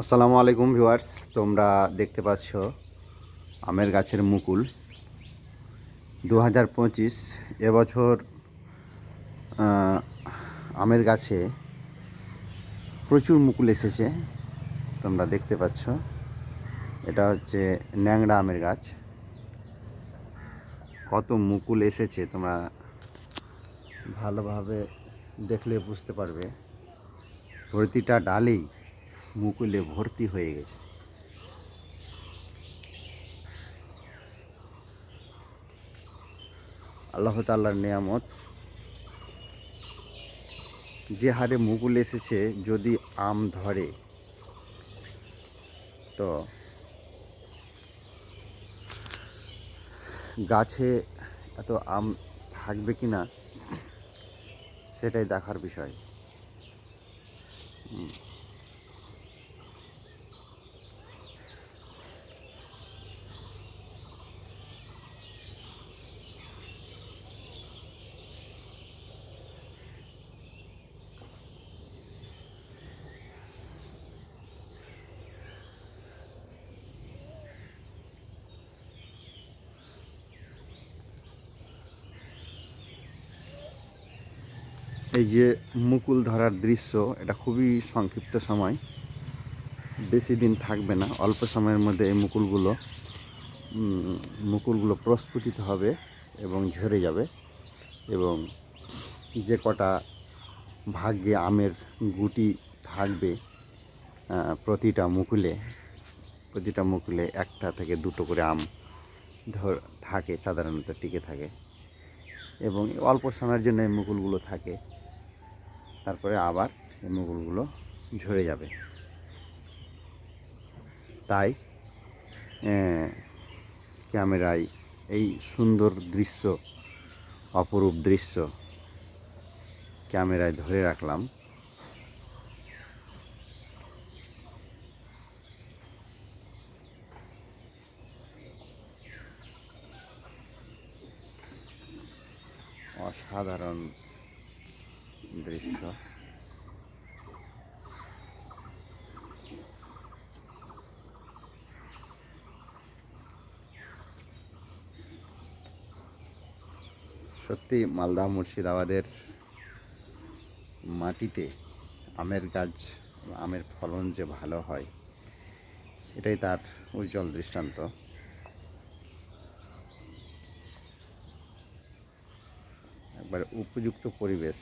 আসসালামু আলাইকুম ভিউয়ার্স, তোমরা দেখতে পাচ্ছ আমের গাছের মুকুল। দু হাজার পঁচিশ এবছর আমের গাছে প্রচুর মুকুল এসেছে, তোমরা দেখতে পাচ্ছ। এটা হচ্ছে ন্যাংড়া আমের গাছ। কত মুকুল এসেছে তোমরা ভালোভাবে দেখলে বুঝতে পারবে। প্রতিটা ডালেই মুকুলে ভর্তি হয়ে গেছে। আল্লাহ তাল্লার নিয়ামত, যে হারে মুকুল এসেছে, যদি আম ধরে, তো গাছে এত আম থাকবে কি না সেটাই দেখার বিষয়। এই যে মুকুল ধরার দৃশ্য, এটা খুবই সংক্ষিপ্ত সময়। বেশি দিন থাকবে না, অল্প সময়ের মধ্যে এই মুকুলগুলো মুকুলগুলো প্রস্ফুটিত হবে এবং ঝরে যাবে এবং যে কটা ভাগ্যে আমের গুটি থাকবে প্রতিটা মুকুলে প্রতিটা মুকুলে একটা থেকে দুটো করে আম ধর, থাকে, সাধারণত টিকে থাকে এবং অল্প সময়ের জন্য এই মুকুলগুলো থাকে। তারপরে আবার এই মুকুলগুলো ঝরে যাবে। তাই ক্যামেরায় এই সুন্দর দৃশ্য, অপরূপ দৃশ্য ক্যামেরায় ধরে রাখলাম। অসাধারণ দৃশ্য সত্যি মালদা মুর্শিদাবাদের মাটিতে আমের গাছ, আমের ফলন যে ভালো হয়, এটাই তার উজ্জ্বল দৃষ্টান্ত। একবার উপযুক্ত পরিবেশ